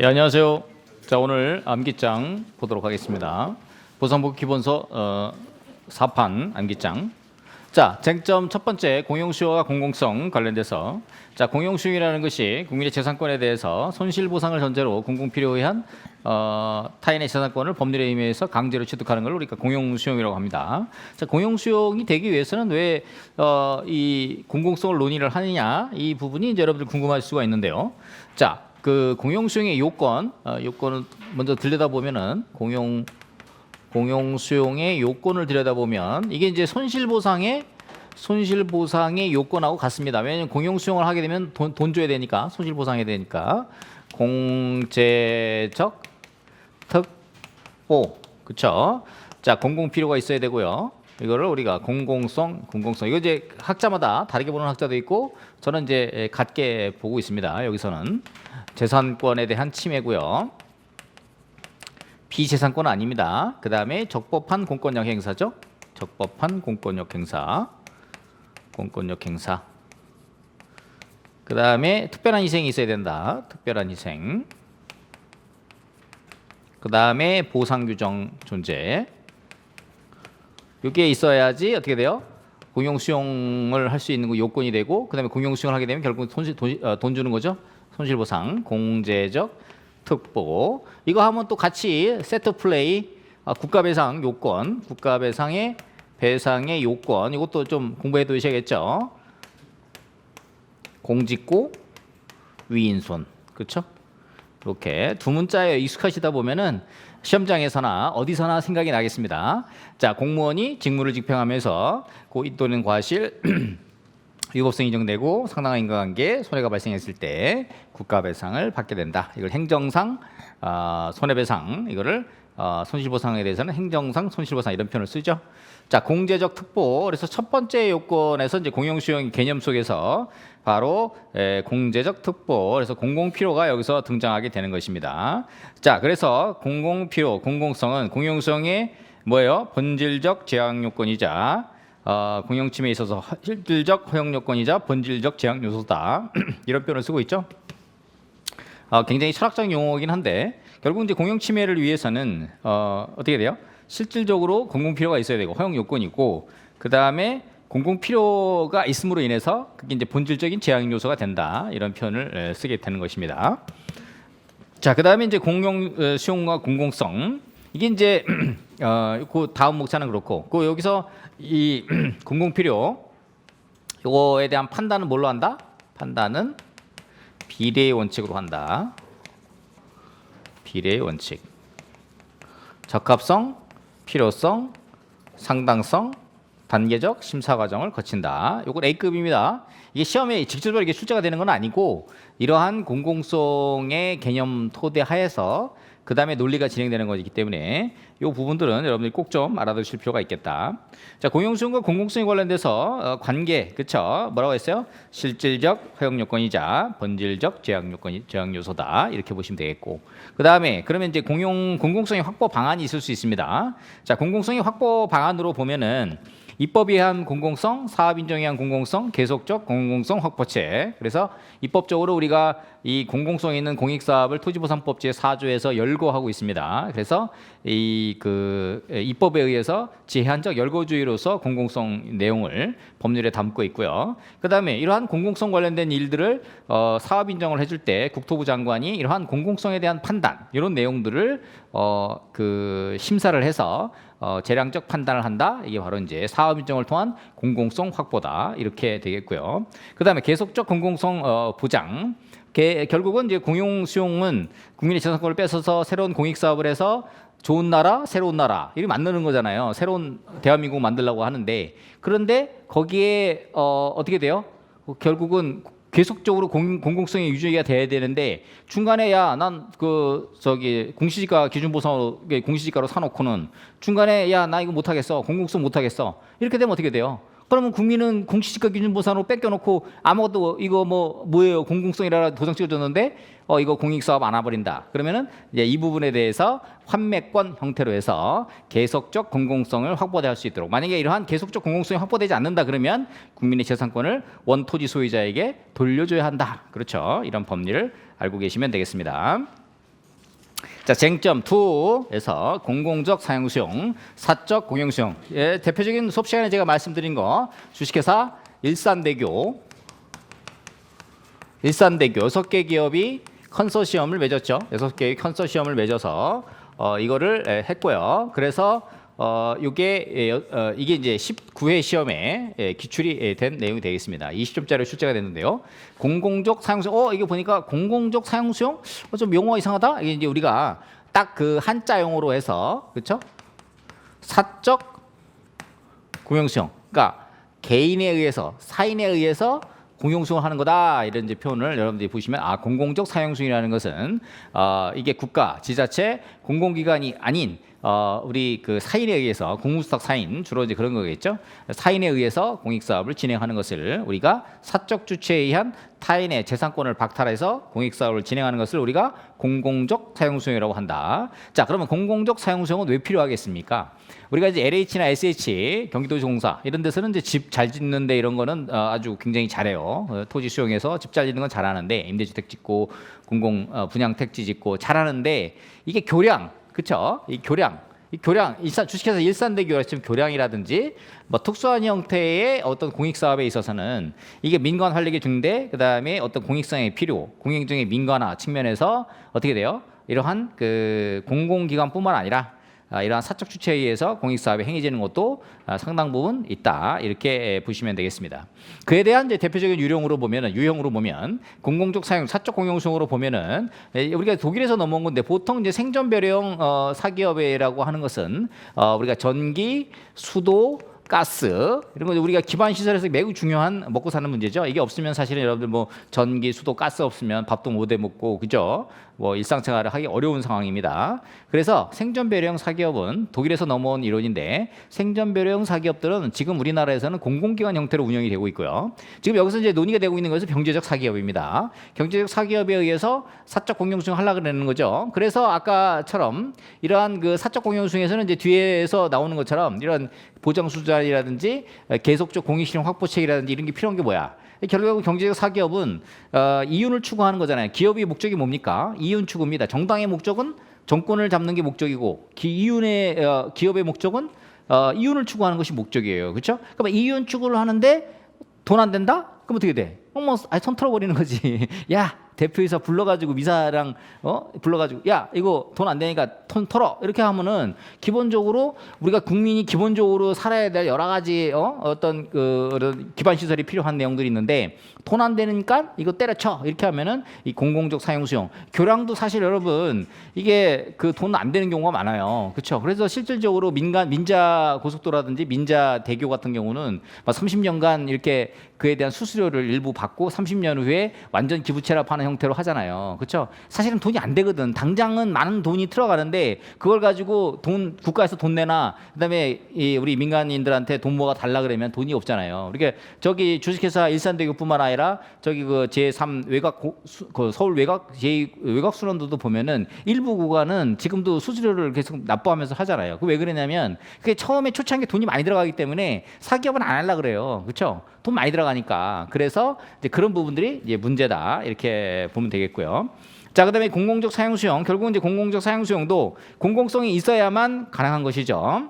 예, 안녕하세요. 자, 오늘 암기장 보도록 하겠습니다. 보상복 기본서 어, 4판 암기장. 자, 쟁점 첫 번째 공용수요와 공공성 관련돼서 자, 공용수요라는 것이 국민의 재산권에 대해서 손실 보상을 전제로 공공 필요에 의한 어, 타인의 재산권을 법률에 의해서 강제로 취득하는 걸 우리가 공용수용이라고 합니다. 자, 공용수용이 되기 위해서는 왜 어, 이 공공성을 논의를 하느냐 이 부분이 이제 여러분들 궁금할 수가 있는데요. 자, 그 공용 수용의 요건, 어, 요건을 먼저 들여다보면은 공용 공용 수용의 요건을 들여다보면 이게 이제 손실 보상의 손실 보상의 요건하고 같습니다. 왜냐하면 공용 수용을 하게 되면 돈, 돈 줘야 되니까 손실 보상해야 되니까 공제적 특보 그쵸? 자 공공 필요가 있어야 되고요. 이거를 우리가 공공성, 공공성 이거 이제 학자마다 다르게 보는 학자도 있고 저는 이제 같게 보고 있습니다. 여기서는 재산권에 대한 침해고요. 비재산권은 아닙니다. 그 다음에 적법한 공권력 행사죠. 적법한 공권력 행사, 공권력 행사. 그 다음에 특별한 희생이 있어야 된다. 특별한 희생. 그 다음에 보상 규정 존재. 이게 있어야지 어떻게 돼요? 공용 수용을 할 수 있는 거 요건이 되고 그다음에 공용 수용을 하게 되면 결국 손실 돈, 어, 돈 주는 거죠. 손실 보상, 공제적 특보. 이거 하면 또 같이 세트 플레이 아, 국가 배상 요건, 국가 배상의 배상의 요건 이것도 좀 공부해 두셔야겠죠. 공직고 위인손. 그렇죠? 이렇게 두 문자에 익숙하시다 보면은 시험장에서나 어디서나 생각이 나겠습니다. 자, 공무원이 직무를 집행하면서 고의 또는 과실 위법성이 인정되고 상당한 인과관계 손해가 발생했을 때 국가배상을 받게 된다. 이걸 행정상 어, 손해배상 이거를 어, 손실보상에 대해서는 행정상 손실보상 이런 표현을 쓰죠. 자 공제적 특보 그래서 첫 번째 요건에서 이제 공용수용 개념 속에서 바로 에, 공제적 특보 그래서 공공 필요가 여기서 등장하게 되는 것입니다. 자 그래서 공공 필요 공공성은 공용수용의 뭐예요? 본질적 제약 요건이자 어, 공용 침해에 있어서 실질적 허용 요건이자 본질적 제약 요소다 이런 표현을 쓰고 있죠. 어, 굉장히 철학적 용어이긴 한데 결국 이제 공용 침해를 위해서는 어, 어떻게 돼요? 실질적으로 공공 필요가 있어야 되고 허용 요건이 있고 그 다음에 공공 필요가 있음으로 인해서 그게 이제 본질적인 제약 요소가 된다 이런 표현을 에, 쓰게 되는 것입니다. 자, 그 다음에 이제 공용 어, 수용과 공공성 이게 이제 어, 그 다음 목차는 그렇고 그 여기서 이 공공 필요 요거에 대한 판단은 뭘로 한다? 판단은 비례의 원칙으로 한다. 비례의 원칙. 적합성, 필요성, 상당성, 단계적 심사 과정을 거친다. 요건 A급입니다. 이게 시험에 직접적으로 이게 출제가 되는 건 아니고 이러한 공공성의 개념 토대 하에서 그 다음에 논리가 진행되는 것이기 때문에 이 부분들은 여러분들이 꼭 좀 알아두실 필요가 있겠다. 자, 공용수용과 공공성에 관련돼서 어, 관계, 그쵸? 뭐라고 했어요? 실질적 허용 요건이자 본질적 제약 요건이 제약 요소다. 이렇게 보시면 되겠고. 그 다음에 그러면 이제 공용 공공성의 확보 방안이 있을 수 있습니다. 자, 공공성의 확보 방안으로 보면은 입법에 의한 공공성, 사업 인정에 의한 공공성, 계속적 공공성 확보체. 그래서 입법적으로 우리가 이 공공성 있는 공익 사업을 토지보상법 제 4조에서 열거하고 있습니다. 그래서 이 그 입법에 의해서 제한적 열거주의로서 공공성 내용을 법률에 담고 있고요. 그다음에 이러한 공공성 관련된 일들을 어, 사업 인정을 해줄 때 국토부 장관이 이러한 공공성에 대한 판단 이런 내용들을 어, 그 심사를 해서 어, 재량적 판단을 한다. 이게 바로 이제 사업 인정을 통한 공공성 확보다 이렇게 되겠고요. 그다음에 계속적 공공성 어, 보장. 게, 결국은 이제 공용 수용은 국민의 재산권을 뺏어서 새로운 공익 사업을 해서 좋은 나라, 새로운 나라 이렇게 만드는 거잖아요. 새로운 대한민국 만들려고 하는데 그런데 거기에 어, 어떻게 돼요? 결국은 계속적으로 공, 공공성이 유지가 돼야 되는데 중간에 야 난 그 저기 공시지가 기준 보상으로 공시지가로 사놓고는 중간에 야 나 이거 못하겠어. 공공성 못하겠어. 이렇게 되면 어떻게 돼요? 그러면 국민은 공시지가 기준 보상으로 뺏겨놓고 아무것도 이거 뭐 뭐예요? 공공성이라 도장 찍어줬는데 어 이거 공익 사업 안 와버린다. 그러면은 이제 이 부분에 대해서 환매권 형태로 해서 계속적 공공성을 확보할 수 있도록 만약에 이러한 계속적 공공성이 확보되지 않는다 그러면 국민의 재산권을 원토지 소유자에게 돌려줘야 한다. 그렇죠? 이런 법리를 알고 계시면 되겠습니다. 자, 쟁점 2에서 공공적 사용 수용, 사적 공용 수용. 예, 대표적인 수업 시간에 제가 말씀드린 거 주식회사 일산대교 일산대교 여섯 개 기업이 컨소시엄을 맺었죠. 여섯 개의 컨소시엄을 맺어서 어, 이거를 에, 했고요. 그래서 어, 이게 예, 여- 어, 이게 이제 19회 시험에 예, 기출이 예, 된 내용이 되겠습니다. 20점짜리 출제가 됐는데요. 공공적 사용 수용. 어, 이게 보니까 공공적 사용 수용? 어, 좀 용어가 이상하다. 이게 이제 우리가 딱 그 한자 용어로 해서 그렇죠? 사적 공용수용. 그러니까 개인에 의해서 사인에 의해서 공용수용을 하는 거다. 이런 이제 표현을 여러분들이 보시면 아 공공적 사용수용이라는 것은 어, 이게 국가 지자체 공공기관이 아닌 어, 우리 그 사인에 의해서 공무수탁 사인 주로 이제 그런 거겠죠 사인에 의해서 공익 사업을 진행하는 것을 우리가 사적 주체에 의한 타인의 재산권을 박탈해서 공익 사업을 진행하는 것을 우리가 공공적 사용수용이라고 한다. 자, 그러면 공공적 사용수용은 왜 필요하겠습니까? 우리가 이제 LH나 SH 경기도지공사 이런 데서는 이제 집 잘 짓는데 이런 거는 어, 아주 굉장히 잘해요. 어, 토지 수용해서 집 잘 짓는 건 잘하는데 임대주택 짓고 공공 어, 분양 택지 짓고 잘하는데 이게 교량 그쵸? 이 교량 이 교량 일산 주식회사 일산대교라 지금 교량이라든지 뭐 특수한 형태의 어떤 공익 사업에 있어서는 이게 민관 활력의 중대 그 다음에 어떤 공익성의 필요 공익적인 민관화 측면에서 어떻게 돼요? 이러한 그 공공기관뿐만 아니라 아, 이러한 사적 주체에 의해서 공익 사업이 행해지는 것도 아, 상당 부분 있다 이렇게 보시면 되겠습니다. 그에 대한 이제 대표적인 유형으로 보면은 유형으로 보면 공공적 사용 사적 공용수용으로 보면은 에, 우리가 독일에서 넘어온 건데 보통 이제 생존 배려형 어, 사기업이라고 하는 것은 어, 우리가 전기, 수도 가스 이런 거 우리가 기반 시설에서 매우 중요한 먹고 사는 문제죠. 이게 없으면 사실은 여러분들 뭐 전기, 수도, 가스 없으면 밥도 못 해 먹고 그죠? 뭐 일상생활을 하기 어려운 상황입니다. 그래서 생존 배려형 사기업은 독일에서 넘어온 이론인데 생존 배려형 사기업들은 지금 우리나라에서는 공공기관 형태로 운영이 되고 있고요. 지금 여기서 이제 논의가 되고 있는 것은 경제적 사기업입니다. 경제적 사기업에 의해서 사적 공용수용 하려고 그러는 거죠. 그래서 아까처럼 이러한 그 사적 공용수용에서는 이제 뒤에서 나오는 것처럼 이런 보장 수자리라든지 계속적 공익 실현 확보책이라든지 이런 게 필요한 게 뭐야? 결국 경제적 사기업은 어, 이윤을 추구하는 거잖아요. 기업의 목적이 뭡니까? 이윤 추구입니다. 정당의 목적은 정권을 잡는 게 목적이고 기, 이윤의 어, 기업의 목적은 어, 이윤을 추구하는 것이 목적이에요. 그렇죠? 그러면 이윤 추구를 하는데 돈 안 된다? 그럼 어떻게 돼? 어머, 아손 털어버리는 거지. 야, 대표이사 불러가지고 미사랑 어? 불러가지고 야 이거 돈 안 되니까 돈 털어. 이렇게 하면은 기본적으로 우리가 국민이 기본적으로 살아야 될 여러 가지 어? 어떤 그 기반 시설이 필요한 내용들이 있는데 돈 안 되니까 이거 때려쳐. 이렇게 하면은 이 공공적 사용 수용. 교량도 사실 여러분 이게 그 돈 안 되는 경우가 많아요. 그렇죠 그래서 실질적으로 민간 민자 고속도라든지 민자 대교 같은 경우는 막 30년간 이렇게 그에 대한 수수료를 일부 받고 30년 후에 완전 기부 체납하는 형태로 하잖아요. 그렇죠? 사실은 돈이 안 되거든. 당장은 많은 돈이 들어가는데 그걸 가지고 돈 국가에서 돈 내나 그다음에 이 우리 민간인들한테 돈 모아 달라 그러면 돈이 없잖아요. 그러니까 저기 주식회사 일산대교뿐만 아니라 저기 그 제3 외곽 고, 수, 그 서울 외곽 제 외곽 순환도도 보면은 일부 구간은 지금도 수수료를 계속 납부하면서 하잖아요. 그 왜 그러냐면 그게 처음에 초창기에 돈이 많이 들어가기 때문에 사기업은 안 하려 그래요. 그렇죠? 돈 많이 들어가 니까. 그래서 이제 그런 부분들이 이제 문제다. 이렇게 보면 되겠고요. 자, 그다음에 공공적 사용 수용. 결국은 이제 공공적 사용 수용도 공공성이 있어야만 가능한 것이죠.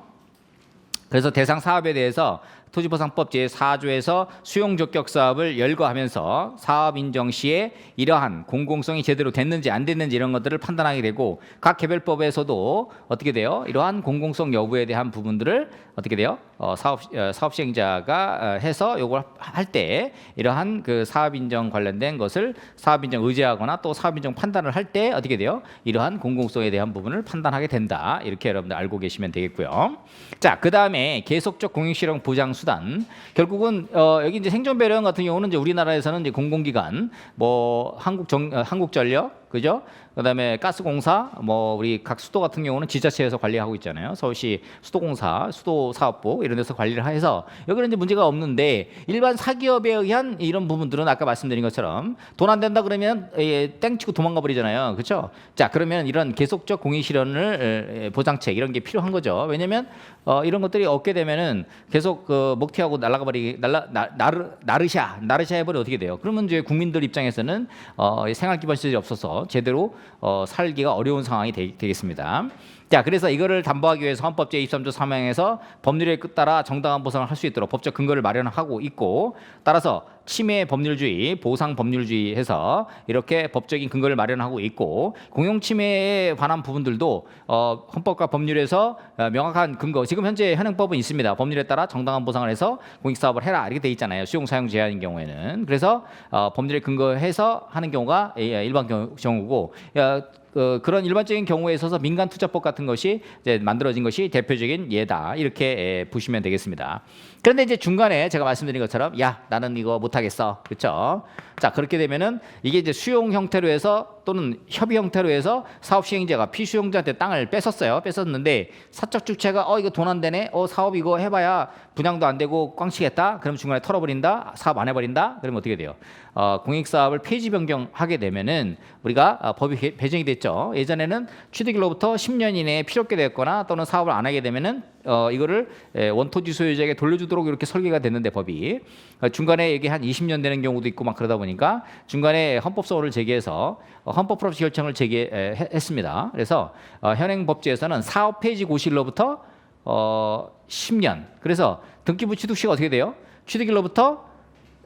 그래서 대상 사업에 대해서 토지보상법 제4조에서 수용 적격 사업을 열거하면서 사업 인정 시에 이러한 공공성이 제대로 됐는지 안 됐는지 이런 것들을 판단하게 되고 각 개별법에서도 어떻게 돼요? 이러한 공공성 여부에 대한 부분들을 어떻게 돼요? 어, 사업 어, 사업 시행자가 어, 해서 요걸 할 때 이러한 그 사업 인정 관련된 것을 사업 인정 의제하거나 또 사업 인정 판단을 할 때 어떻게 돼요? 이러한 공공성에 대한 부분을 판단하게 된다. 이렇게 여러분들 알고 계시면 되겠고요. 자, 그다음에 계속적 공익 실용 보장 수단. 결국은 어, 여기 이제 생존 배려형 같은 경우는 이제 우리나라에서는 이제 공공기관 뭐 한국정 어, 한국 전력 그죠? 그다음에 가스공사 뭐 우리 각 수도 같은 경우는 지자체에서 관리하고 있잖아요. 서울시 수도공사, 수도사업부 이런 데서 관리를 해서 여기는 이제 문제가 없는데 일반 사기업에 의한 이런 부분들은 아까 말씀드린 것처럼 돈 안 된다 그러면 예, 땡치고 도망가 버리잖아요. 그렇죠? 자, 그러면 이런 계속적 공익 실현을 에, 보장책 이런 게 필요한 거죠. 왜냐면 어, 이런 것들이 없게 되면은 계속 그 먹튀하고 날아가 버리 날라 나, 나르 나르샤 나르샤 해버리 어떻게 돼요? 그러면 이제 국민들 입장에서는 어, 생활 기반 시설이 없어서. 제대로 어, 살기가 어려운 상황이 되, 되겠습니다. 자, 그래서 이거를 담보하기 위해서 헌법 제23조 3항에서 법률에 따라 정당한 보상을 할 수 있도록 법적 근거를 마련하고 있고 따라서 침해 법률주의, 보상 법률주의 해서 이렇게 법적인 근거를 마련하고 있고 공용 침해에 관한 부분들도 어, 헌법과 법률에서 어, 명확한 근거 지금 현재 현행법은 있습니다. 법률에 따라 정당한 보상을 해서 공익 사업을 해라 이렇게 돼 있잖아요. 수용 사용 제한인 경우에는 그래서 어, 법률에 근거해서 하는 경우가 예, 일반 경우, 경우고 야, 어, 그런 일반적인 경우에 있어서 민간 투자법 같은 것이 이제 만들어진 것이 대표적인 예다 이렇게 예, 보시면 되겠습니다. 그런데 이제 중간에 제가 말씀드린 것처럼 야 나는 이거 못하겠어 그렇죠? 자 그렇게 되면은 이게 이제 수용 형태로 해서 또는 협의 형태로 해서 사업 시행자가 피수용자한테 땅을 뺏었어요. 뺏었는데 사적 주체가 어 이거 돈 안 되네. 어 사업 이거 해봐야 분양도 안 되고 꽝치겠다. 그럼 중간에 털어버린다. 사업 안 해버린다. 그러면 어떻게 돼요? 어, 공익 사업을 폐지 변경하게 되면은 우리가 어, 법이 개- 배정이 됐죠. 예전에는 취득일로부터 10년 이내에 필요 없게 됐거나 또는 사업을 안 하게 되면은 어, 이거를 에, 원토지 소유자에게 돌려주도록 이렇게 설계가 됐는데 법이 어, 중간에 이게 한 20년 되는 경우도 있고 막 그러다 보니까 중간에 헌법 소원을 제기해서 어, 헌법 프로스 결정을 제기했습니다. 그래서 어, 현행 법제에서는 사업 폐지 고시일로부터 어, 10년. 그래서 등기부 취득 시가 어떻게 돼요? 취득일로부터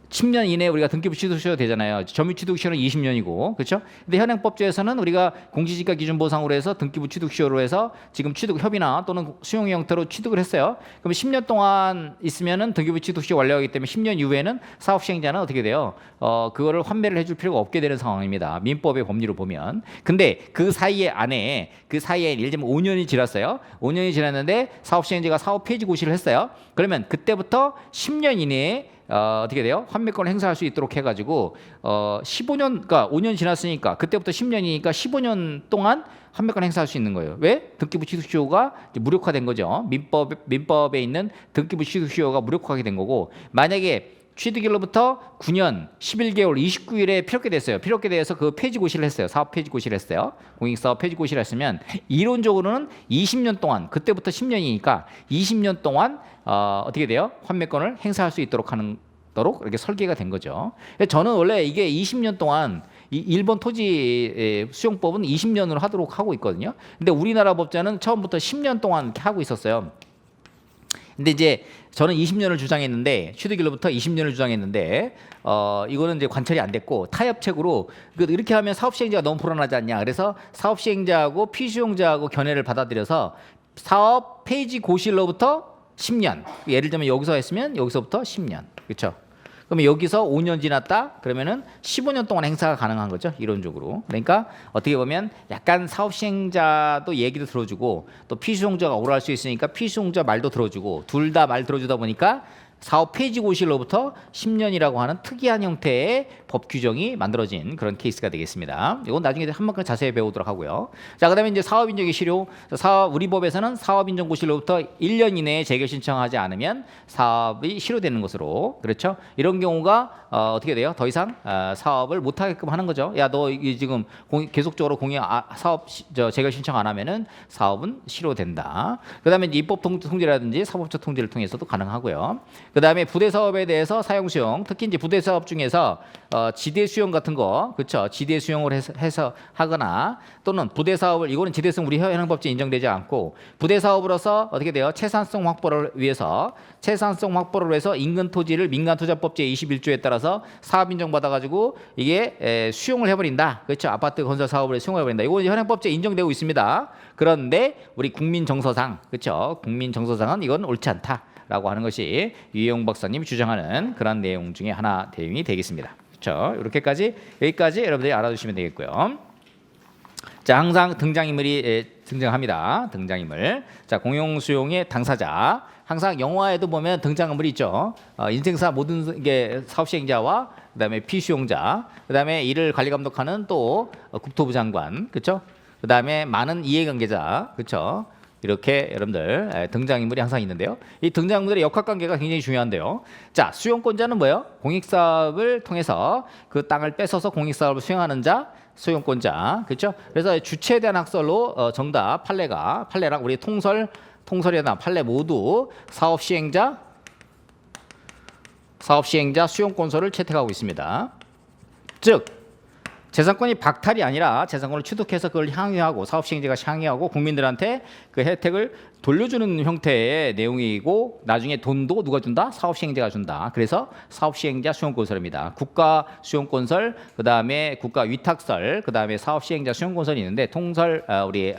10년 이내에 우리가 등기부 취득 시효 되잖아요. 점유 취득 시효는 20년이고, 그렇죠? 근데 현행법제에서는 우리가 공시지가 기준 보상으로 해서 등기부 취득 시효로 해서 지금 취득 협의나 또는 수용 형태로 취득을 했어요. 그럼 10년 동안 있으면은 등기부 취득 시효 완료하기 때문에 10년 이후에는 사업 시행자는 어떻게 돼요? 어, 그거를 환매를 해줄 필요가 없게 되는 상황입니다. 민법의 법리로 보면. 근데 그 사이에 안에 그 사이에 예를 들면 5년이 지났어요. 5년이 지났는데 사업 시행자가 사업 폐지 고시를 했어요. 그러면 그때부터 10년 이내에 어, 어떻게 돼요? 환매권을 행사할 수 있도록 해가지고 어, 15년, 그러니까 5년 지났으니까 그때부터 10년이니까 15년 동안 환매권 행사할 수 있는 거예요. 왜? 등기부 취득시효가 무력화된 거죠. 민법 민법에 있는 등기부 취득시효가 무력화하게 된 거고 만약에 취득일로부터 9년 11개월 29일에 필요하게 됐어요. 필요하게 돼서 그 폐지 고시를 했어요. 사업 폐지 고시를 했어요. 공익사업 폐지 고시를 했으면 이론적으로는 20년 동안 그때부터 10년이니까 20년 동안 어, 어떻게 돼요? 환매권을 행사할 수 있도록 하는 도록 이렇게 설계가 된 거죠. 저는 원래 이게 20년 동안 이 일본 토지 에, 수용법은 20년으로 하도록 하고 있거든요. 근데 우리나라 법자는 처음부터 10년 동안 이렇게 하고 있었어요. 근데 이제 저는 20년을 주장했는데 취득일로부터 20년을 주장했는데 어 이거는 이제 관철이 안 됐고 타협책으로 그 이렇게 하면 사업 시행자가 너무 불안하지 않냐. 그래서 사업 시행자하고 피수용자하고 견해를 받아들여서 사업 폐지 고시일로부터 10년. 예를 들면 여기서 했으면 여기서부터 10년. 그렇죠 그러면 여기서 5년 지났다? 그러면은 15년 동안 행사가 가능한 거죠 이론적으로. 그러니까 어떻게 보면 약간 사업 시행자도 얘기도 들어주고 또 피수용자가 오랄 수 있으니까 피수용자 말도 들어주고 둘 다 말 들어주다 보니까 사업 폐지 고시로부터 10년이라고 하는 특이한 형태의 법 규정이 만들어진 그런 케이스가 되겠습니다. 이건 나중에 한 번만 자세히 배우도록 하고요. 자, 그다음에 이제 사업 인정의 실효. 사업 우리 법에서는 사업 인정 고시로부터 1년 이내에 재결 신청하지 않으면 사업이 실효되는 것으로 그렇죠. 이런 경우가 어, 어떻게 돼요? 더 이상 어, 사업을 못 하게끔 하는 거죠. 야, 너 지금 공, 계속적으로 공여 아, 사업 시, 저 재결 신청 안 하면은 사업은 실효된다. 그다음에 입법 통, 통지라든지 사법적 통지를 통해서도 가능하고요. 그 다음에 부대 사업에 대해서 사용 수용, 특히 이제 부대 사업 중에서 어, 지대 수용 같은 거, 그렇죠? 지대 수용을 해서, 해서 하거나 또는 부대 사업을 이거는 지대성 우리 현행법제 인정되지 않고 부대 사업으로서 어떻게 돼요? 채산성 확보를 위해서 채산성 확보를 위해서 인근 토지를 민간 투자법 제 21조에 따라서 사업 인정 받아 가지고 이게 에, 수용을 해버린다, 그렇죠? 아파트 건설 사업을 수용해버린다. 이거 현행법제 인정되고 있습니다. 그런데 우리 국민 정서상, 그렇죠? 국민 정서상은 이건 옳지 않다. 라고 하는 것이 유영 박사님이 주장하는 그런 내용 중에 하나 내용이 되겠습니다. 그렇죠? 이렇게까지 여기까지 여러분들이 알아두시면 되겠고요. 자, 항상 등장인물이 에, 등장합니다. 등장인물. 자, 공용 수용의 당사자. 항상 영화에도 보면 등장인물이 있죠. 어, 인생사 모든 게 사업 시행자와 그다음에 피수용자, 그다음에 이를 관리 감독하는 또 어, 국토부 장관, 그렇죠? 그다음에 많은 이해관계자, 그렇죠? 이렇게 여러분들 에, 등장인물이 항상 있는데요. 이 등장인물의 역학관계가 굉장히 중요한데요. 자, 수용권자는 뭐예요? 공익사업을 통해서 그 땅을 뺏어서 공익사업을 수행하는 자, 수용권자, 그렇죠? 그래서 주체에 대한 학설로 어, 정답 판례가 판례랑 우리 통설 통설이나 판례 모두 사업 시행자, 사업 시행자 수용권서를 채택하고 있습니다. 즉 재산권이 박탈이 아니라 재산권을 취득해서 그걸 향유하고 사업시행자가 향유하고 국민들한테 그 혜택을 돌려주는 형태의 내용이고 나중에 돈도 누가 준다? 사업시행자가 준다. 그래서 사업시행자 수용건설입니다. 국가 수용건설, 그 다음에 국가 위탁설, 그 다음에 사업시행자 수용건설이 있는데 통설 어, 우리는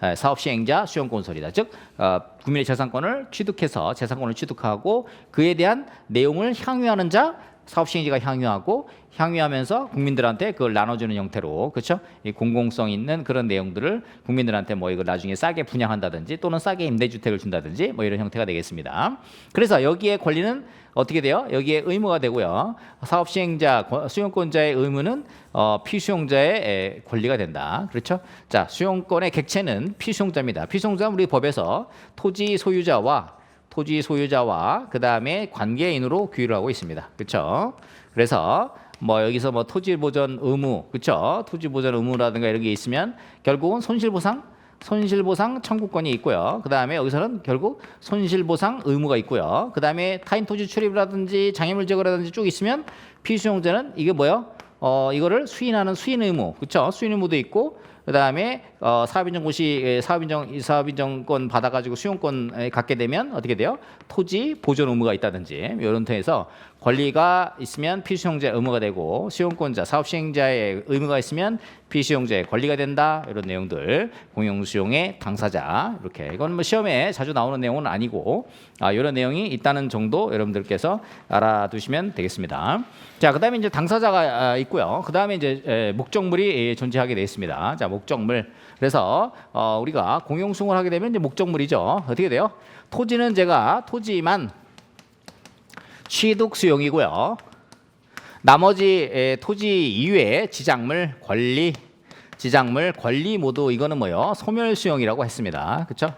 어, 사업시행자 수용건설이다. 즉 어, 국민의 재산권을 취득해서 재산권을 취득하고 그에 대한 내용을 향유하는 자 사업 시행자가 향유하고 향유하면서 국민들한테 그걸 나눠주는 형태로 그렇죠? 이 공공성 있는 그런 내용들을 국민들한테 뭐 이걸 나중에 싸게 분양한다든지 또는 싸게 임대주택을 준다든지 뭐 이런 형태가 되겠습니다. 그래서 여기에 권리는 어떻게 돼요? 여기에 의무가 되고요. 사업 시행자 권- 수용권자의 의무는 어, 피수용자의 에, 권리가 된다. 그렇죠? 자 수용권의 객체는 피수용자입니다. 피수용자는 우리 법에서 토지 소유자와 토지 소유자와 그 다음에 관계인으로 규율을 하고 있습니다. 그렇죠? 그래서 뭐 여기서 뭐 토지 보전 의무, 그렇죠? 토지 보전 의무라든가 이런 게 있으면 결국은 손실 보상 손실 보상 청구권이 있고요. 그 다음에 여기서는 결국 손실 보상 의무가 있고요. 그 다음에 타인 토지 출입이라든지 장애물 제거라든지 쭉 있으면 피수용자는 이게 뭐요? 어 이거를 수인하는 수인 의무, 그렇죠? 수인 의무도 있고 그 다음에 어, 사업인정고시 사업인정 사업인정권 받아가지고 수용권 갖게 되면 어떻게 돼요? 토지 보존 의무가 있다든지 이런 통해서 권리가 있으면 피수용자 의무가 되고 수용권자 사업시행자의 의무가 있으면 피수용자의 권리가 된다 이런 내용들 공용수용의 당사자 이렇게 이건 뭐 시험에 자주 나오는 내용은 아니고 아, 이런 내용이 있다는 정도 여러분들께서 알아두시면 되겠습니다. 자 그다음에 이제 당사자가 아, 있고요. 그다음에 이제 에, 목적물이 예, 존재하게 되어 있습니다. 자 목적물 그래서 어, 우리가 공용수용을 하게 되면 이제 목적물이죠. 어떻게 돼요? 토지는 제가 토지만 취득 수용이고요. 나머지 에, 토지 이외의 지작물 권리 지작물 권리 모두 이거는 뭐요? 소멸 수용이라고 했습니다. 그렇죠?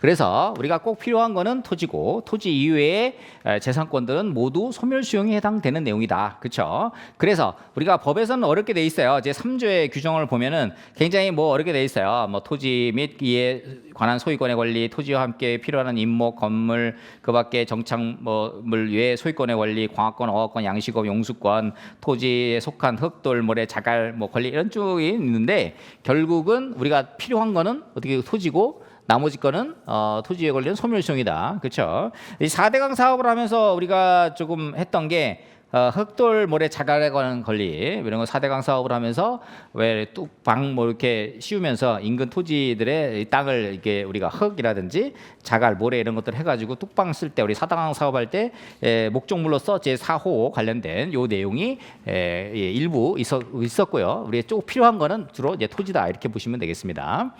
그래서 우리가 꼭 필요한 거는 토지고 토지 이외의 에, 재산권들은 모두 소멸 수용에 해당되는 내용이다. 그렇죠? 그래서 우리가 법에서는 어렵게 돼 있어요. 제 3조의 규정을 보면은 굉장히 뭐 어렵게 돼 있어요. 뭐 토지 및 이에 관한 소유권의 권리, 토지와 함께 필요한 임목, 건물, 그밖에 정착물 외 소유권의 권리, 광학권, 어학권, 양식업, 용수권, 토지에 속한 흙돌, 모래, 자갈, 뭐 권리 이런 쪽이 있는데 결국은 우리가 필요한 거는 어떻게 토지고 나머지 거는 어, 토지에 걸린 소멸수용이다. 그렇죠? 이 4대강 사업을 하면서 우리가 조금 했던 게 어, 흑돌 모래 자갈에 관한 권리 이런 거 4대강 사업을 하면서 왜 뚝방 뭐 이렇게 씌우면서 인근 토지들의 이 땅을 이렇게 우리가 흙이라든지 자갈 모래 이런 것들 해가지고 뚝방 쓸 때 우리 4대강 사업할 때 에, 목적물로서 제 4호 관련된 요 내용이 에, 예, 일부 있었, 있었고요. 우리 쪽 필요한 거는 주로 이제 토지다 이렇게 보시면 되겠습니다.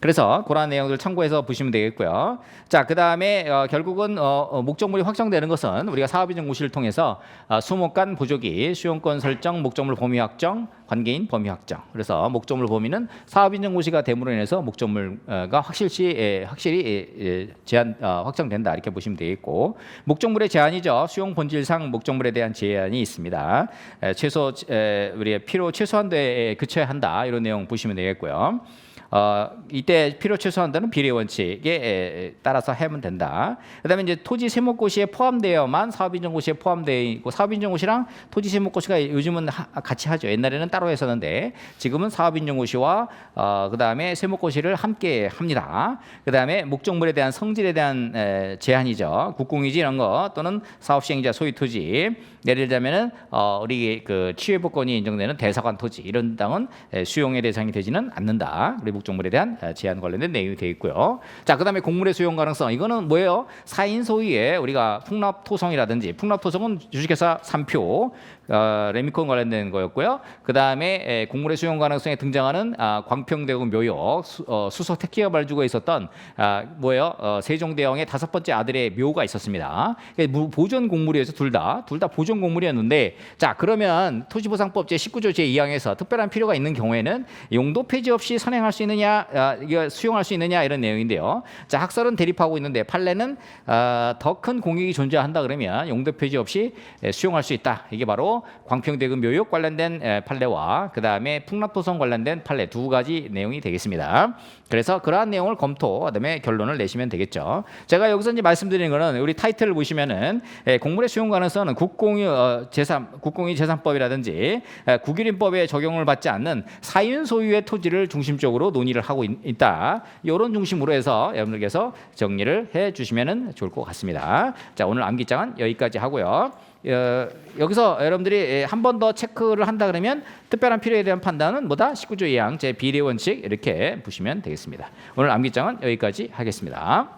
그래서 그러한 내용들 참고해서 보시면 되겠고요. 자, 그 다음에 어, 결국은 어, 어, 목적물이 확정되는 것은 우리가 사업인정고시를 통해서 어, 수목간 부족이 수용권 설정, 목적물 범위 확정, 관계인 범위 확정. 그래서 목적물 범위는 사업인정고시가 됨으로 인해서 목적물가 확실시 에, 확실히 에, 에, 제한 어, 확정된다 이렇게 보시면 되겠고 목적물의 제한이죠. 수용 본질상 목적물에 대한 제한이 있습니다. 에, 최소 에, 우리의 필요 최소한 대에 그쳐야 한다 이런 내용 보시면 되겠고요. 어, 이때 필요 최소한다는 비례 원칙에 에, 따라서 하면 된다. 그다음에 이제 토지 세목고시에 포함되어만 사업인정고시에 포함되어 있고 사업인정고시랑 토지 세목고시가 요즘은 하- 같이 하죠. 옛날에는 따로 했었는데 지금은 사업인정고시와 어, 그다음에 세목고시를 함께 합니다. 그다음에 목적물에 대한 성질에 대한 에, 제한이죠. 국공유지 이런 거 또는 사업시행자 소유 토지 예를 들자면은 어, 우리 그 치유법권이 인정되는 대사관 토지 이런 땅은 에, 수용의 대상이 되지는 않는다. 우리 목적물에 대한 에, 제한 관련된 내용이 되어 있고요. 자, 그다음에 곡물의 수용 가능성 이거는 뭐예요? 사인 소유에 우리가 풍납 토성이라든지 풍납 토성은 주식회사 3표 어, 레미콘 관련된 거였고요. 그 다음에 곡물의 수용 가능성에 등장하는 아, 광평대군 묘역 수, 어, 수소 택기가 발주가 있었던 아, 뭐예요? 어, 세종대왕의 다섯 번째 아들의 묘가 있었습니다. 보존 곡물이어서 둘 다 둘 다 보존 곡물이었는데 자 그러면 토지보상법 제 19조 제 2항에서 특별한 필요가 있는 경우에는 용도 폐지 없이 선행할 수 있느냐, 아, 수용할 수 있느냐 이런 내용인데요. 자, 학설은 대립하고 있는데 판례는 아, 더큰 공익이 존재한다 그러면 용도 표시 없이 에, 수용할 수 있다. 이게 바로 광평대교 묘역 관련된 에, 판례와 그 다음에 풍납도성 관련된 판례 두 가지 내용이 되겠습니다. 그래서 그러한 내용을 검토, 그다음에 결론을 내시면 되겠죠. 제가 여기서 이제 말씀드리는 거는 우리 타이틀을 보시면은 에, 공물의 수용 가능성은 국공 유 어, 재산, 국공유 재산법이라든지 에, 국유림법에 적용을 받지 않는 사윤 소유의 토지를 중심적으로 논의를 하고 있, 다 이런 중심으로 해서 여러분들께서 정리를 해 주시면 좋을 것 같습니다. 자, 오늘 암기장은 여기까지 하고요. 어, 여기서 여러분들이 한 번 더 체크를 한다 그러면 특별한 필요에 대한 판단은 뭐다? 19조 2항 제 비례 원칙 이렇게 보시면 되겠습니다. 오늘 암기장은 여기까지 하겠습니다.